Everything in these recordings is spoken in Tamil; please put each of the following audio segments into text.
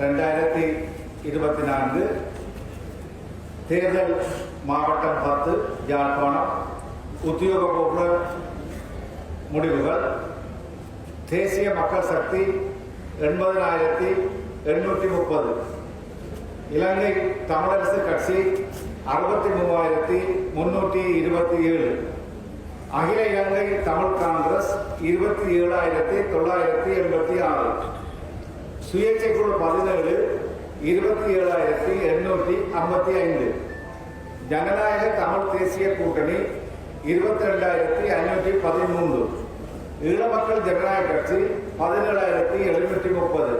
ரெண்டாயிரத்தி இருபத்தி நான்கு தேர்தல் மாவட்டம் பத்து யாழ்ப்பாணம். உத்தியோகபூர்வ முடிவுகள். தேசிய மக்கள் சக்தி எண்பதனாயிரத்தி எண்ணூற்றி முப்பது. இலங்கை தமிழரசு கட்சி அறுபத்தி மூவாயிரத்தி முன்னூற்றி இருபத்தி ஏழு. அகில இலங்கை தமிழ் காங்கிரஸ் இருபத்தி ஏழாயிரத்தி தொள்ளாயிரத்தி எண்பத்தி ஆறு. சுயேட்சை குழு பதினேழு இருபத்தி ஏழாயிரத்தி எண்ணூற்றி ஐம்பத்தி ஐந்து. ஜனநாயக தமிழ் தேசிய கூட்டணி இருபத்தி ரெண்டாயிரத்தி ஐநூற்றி பதிமூன்று. ஈழ மக்கள் ஜனநாயக கட்சி பதினேழாயிரத்தி எழுநூற்றி முப்பது.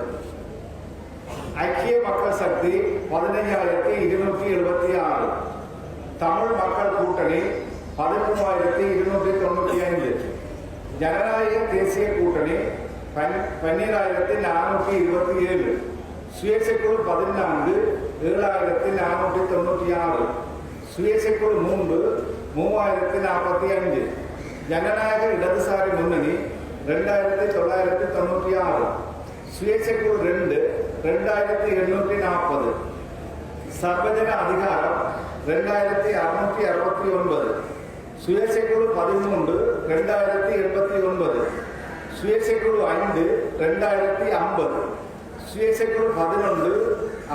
ஐக்கிய மக்கள் சக்தி பதினைஞ்சாயிரத்தி இருநூற்றி எழுபத்தி ஆறு. தமிழ் மக்கள் கூட்டணி பதிமூவாயிரத்தி இருநூற்றி தொண்ணூற்றி ஐந்து. ஜனநாயக தேசிய கூட்டணி பன்னிராயிரத்தி நானூற்றி இருபத்தி ஏழு சுயேட்சைக்குழு பதினான்கு ஏழாயிரத்தி நானூற்றி தொண்ணூற்றி ஆறு சுயேட்சைக்குழு மூன்று மூவாயிரத்தி நாற்பத்தி அஞ்சு ஜனநாயக இடதுசாரி முன்னணி ரெண்டாயிரத்தி தொள்ளாயிரத்தி தொண்ணூற்றி ஆறு சுயேட்சைக்குழு ரெண்டு ரெண்டாயிரத்தி எண்ணூற்றி நாற்பது சர்வஜன அதிகாரம் ரெண்டாயிரத்தி அறுநூற்றி அறுபத்தி ஒன்பது சுயேட்சைக்குழு பதிமூன்று ரெண்டாயிரத்தி எண்பத்தி ஒன்பது சுயேட்சைக்குழு ஐந்து ரெண்டாயிரத்தி ஐம்பது. சுயேட்சைக்குழு பதினொன்று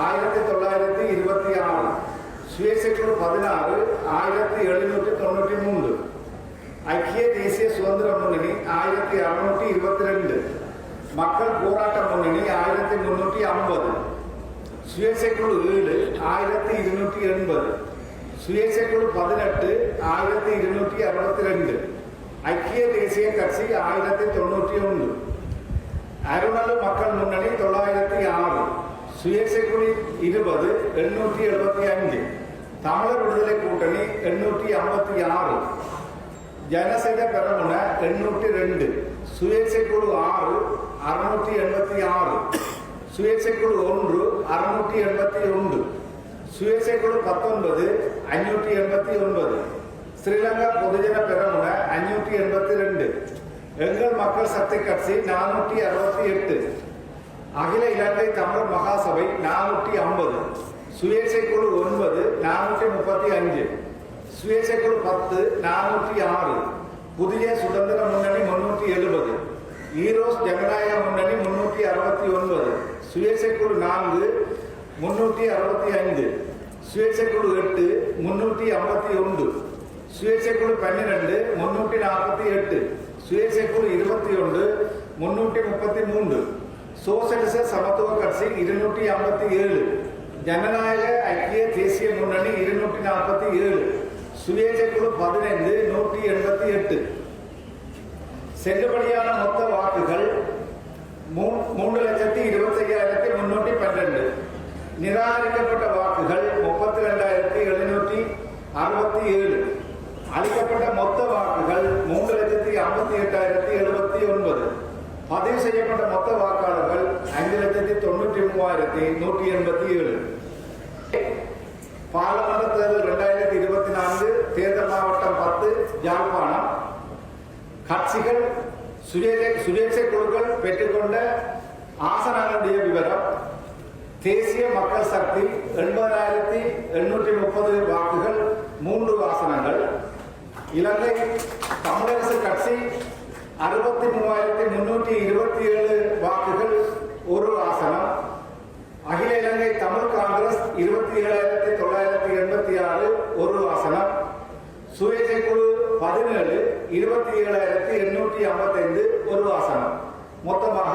ஆயிரத்தி தொள்ளாயிரத்தி இருபத்தி ஆறு. சுயேட்சைக்குழு பதினாறு ஆயிரத்தி எழுநூற்றி தொண்ணூற்றி மூன்று. ஐக்கிய தேசிய சுதந்திர முன்னணி ஆயிரத்தி அறுநூற்றி இருபத்தி ரெண்டு மக்கள் போராட்ட முன்னணி ஆயிரத்தி முன்னூற்றி ஐம்பது. சுயேட்சைக்குழு ஏழு ஆயிரத்தி இருநூற்றி எண்பது. சுயேட்சைக்குழு பதினெட்டு ஆயிரத்தி இருநூற்றி அறுபத்தி ரெண்டு ஐக்கிய தேசிய கட்சி ஆயிரத்தி தொண்ணூற்றி ஒன்று. அருணல் மக்கள் முன்னணி தொள்ளாயிரத்தி ஆறு. சுயேட்சைக்குழு இருபது எண்ணூற்றி எழுபத்தி அஞ்சு தமிழர் விடுதலை கூட்டணி எண்ணூற்றி ஐம்பத்தி ஆறு. ஜனசேன பெரமுன எண்ணூற்றி ரெண்டு. சுயேட்சைக்குழு ஆறு அறுநூற்றி எண்பத்தி ஆறு. சுயேட்சைக்குழு ஒன்று அறுநூற்றி எண்பத்தி ஒன்று. சுயேட்சைக்குழு பத்தொன்பது ஐநூற்றி எண்பத்தி ஒன்பது. ஸ்ரீலங்கா பொதுஜன பெரமுன அஞ்சூற்றி எண்பத்தி ரெண்டு எங்கள் மக்கள் சக்தி கட்சி நானூற்றி அறுபத்தி எட்டு அகில இலங்கை தமிழ் மகாசபை நானூற்றி ஐம்பது சுயேட்சைக்குழு ஒன்பது நானூற்றி முப்பத்தி அஞ்சு சுயேட்சைக்குழு பத்து நானூற்றி ஆறு புதிய சுதந்திர முன்னணி முன்னூற்றி எழுபது ஈரோஸ் ஜனநாயக முன்னணி முன்னூற்றி அறுபத்தி ஒன்பது சுயேட்சைக்குழு நான்கு முன்னூற்றி அறுபத்தி ஐந்து சுயேட்சைக்குழு எட்டு முன்னூற்றி ஐம்பத்தி ஒன்று சுயேட்சைக்குழு பன்னிரெண்டு முன்னூற்றி நாற்பத்தி எட்டு. சுயேட்சைக்குழு இருபத்தி ஒன்று முன்னூற்றி முப்பத்தி மூன்று. சோசலிச சமத்துவ கட்சி இருநூற்றி ஐம்பத்தி ஏழு. ஜனநாயக ஐக்கிய தேசிய முன்னணி இருநூற்றி நாற்பத்தி ஏழு. சுயேட்சைக்குழு பதினைந்து நூற்றி எண்பத்தி எட்டு. செல்லுபடியான மொத்த வாக்குகள் மூ- மூன்று லட்சத்தி இருபத்தி ஐயாயிரத்தி முன்னூற்றி பன்னெண்டு நிராகரிக்கப்பட்ட வாக்குகள் முப்பத்தி ரெண்டாயிரத்தி எழுநூற்றி அறுபத்தி ஏழு. அளிக்கப்பட்ட மொத்த வாக்குகள் மூன்று லட்சத்தி ஐம்பத்தி எட்டாயிரத்தி எழுபத்தி ஒன்பது. பதிவு செய்யப்பட்ட மொத்த வாக்காளர்கள் ஐந்து லட்சத்தி தொண்ணூற்றி மூவாயிரத்தி நூற்றி எண்பத்தி ஏழு. பாராளுமன்ற தேர்தல் இரண்டாயிரத்தி இருபத்தி நான்கு தேர்தல் மாவட்டம் பத்து யாழ்ப்பாணம். கட்சிகள் சுயேட்சை சுயேட்சை குழுக்கள் பெற்றுக்கொண்ட ஆசனங்களுடைய விவரம் தேசிய மக்கள் சக்தி எண்பதாயிரத்தி எண்ணூற்றி முப்பது வாக்குகள் மூன்று ஆசனங்கள் இலங்கை தமிழரசு கட்சி அறுபத்தி மூவாயிரத்தி முன்னூற்றி இருபத்தி ஏழு வாக்குகள் ஒரு ஆசனம். அகில இலங்கை தமிழ் காங்கிரஸ் இருபத்தி ஏழாயிரத்தி தொள்ளாயிரத்தி எண்பத்தி ஆறு ஒரு ஆசனம். சுயேட்சை குழு பதினேழு இருபத்தி ஏழாயிரத்தி எண்ணூற்றி ஐம்பத்தைந்து ஒரு ஆசனம். மொத்தமாக